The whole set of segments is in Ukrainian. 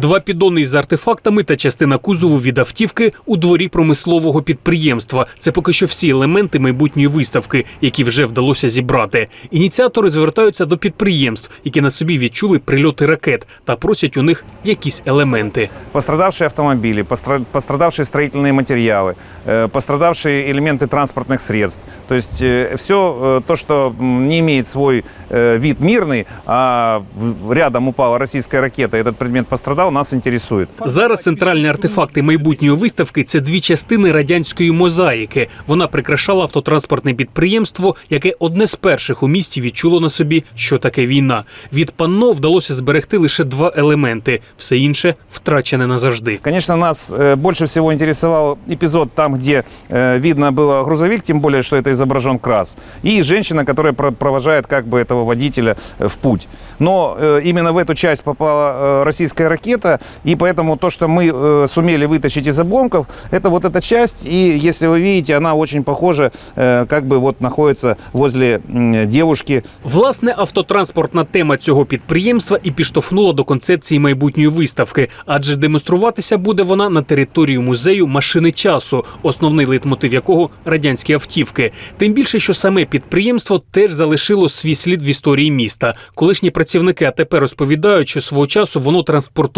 Два підони із артефактами та частина кузову від автівки у дворі промислового підприємства. Це поки що всі елементи майбутньої виставки, які вже вдалося зібрати. Ініціатори звертаються до підприємств, які на собі відчули прильоти ракет, та просять у них якісь елементи. Пострадавшие автомобили, постра- пострадавшие строительные материалы, э, пострадавшие элементы транспортных средств. То есть все то, что м, не имеет свой э, вид мирный, а в- рядом упала российская ракета, и этот предмет пострадал, нас интересует. Зараз центральні артефакти майбутньої виставки це дві частини радянської мозаїки. Вона прикрашала автотранспортне підприємство, яке одне з перших у місті відчуло на собі, що таке війна. Від панно вдалося зберегти лише два елементи, все інше втрачене назавжди. Конечно, нас э, больше всего интересовал эпизод там, где э, видно было грузовик, тем более, что это изображен КРАС, и женщина, которая про- провожает как бы этого водителя э, в путь. Но э, именно в эту часть попала э, российская ракета, и поэтому то, что мы э, сумели вытащить из обломков, это вот эта часть, и если вы видите, она очень похожа, э, как бы вот находится возле м, девушки, Власне, автотранспортна тема цього підприємства і підштовхнула до концепції майбутньої виставки, адже демонструватися буде вона на території музею машини часу, основний лейтмотив якого радянські автівки. Тим більше, що саме підприємство теж залишило свій слід в історії міста. Колишні працівники АТП розповідають, що свого часу воно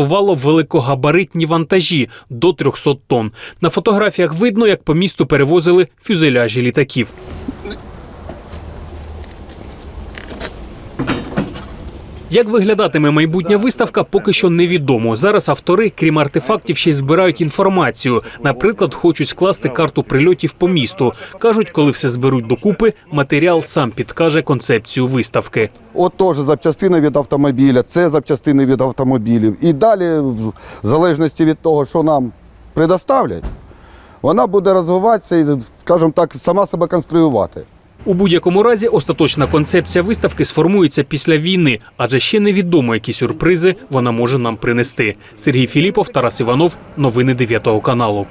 транспортувало великогабаритні вантажі до 300 тонн. На фотографіях видно, як по місту перевозили фюзеляжі літаків. Як виглядатиме майбутня виставка, поки що невідомо. Зараз автори, крім артефактів, ще й збирають інформацію. Наприклад, хочуть скласти карту прильотів по місту. кажуть, коли все зберуть докупи, матеріал сам підкаже концепцію виставки. От теж запчастини від автомобіля, це запчастини від автомобілів. І далі, в залежності від того, що нам предоставлять, вона буде розвиватися і, скажімо так, сама себе конструювати. У будь-якому разі остаточна концепція виставки сформується після війни, адже ще невідомо, які сюрпризи вона може нам принести. Сергій Філіпов, Тарас Іванов, новини 9 каналу.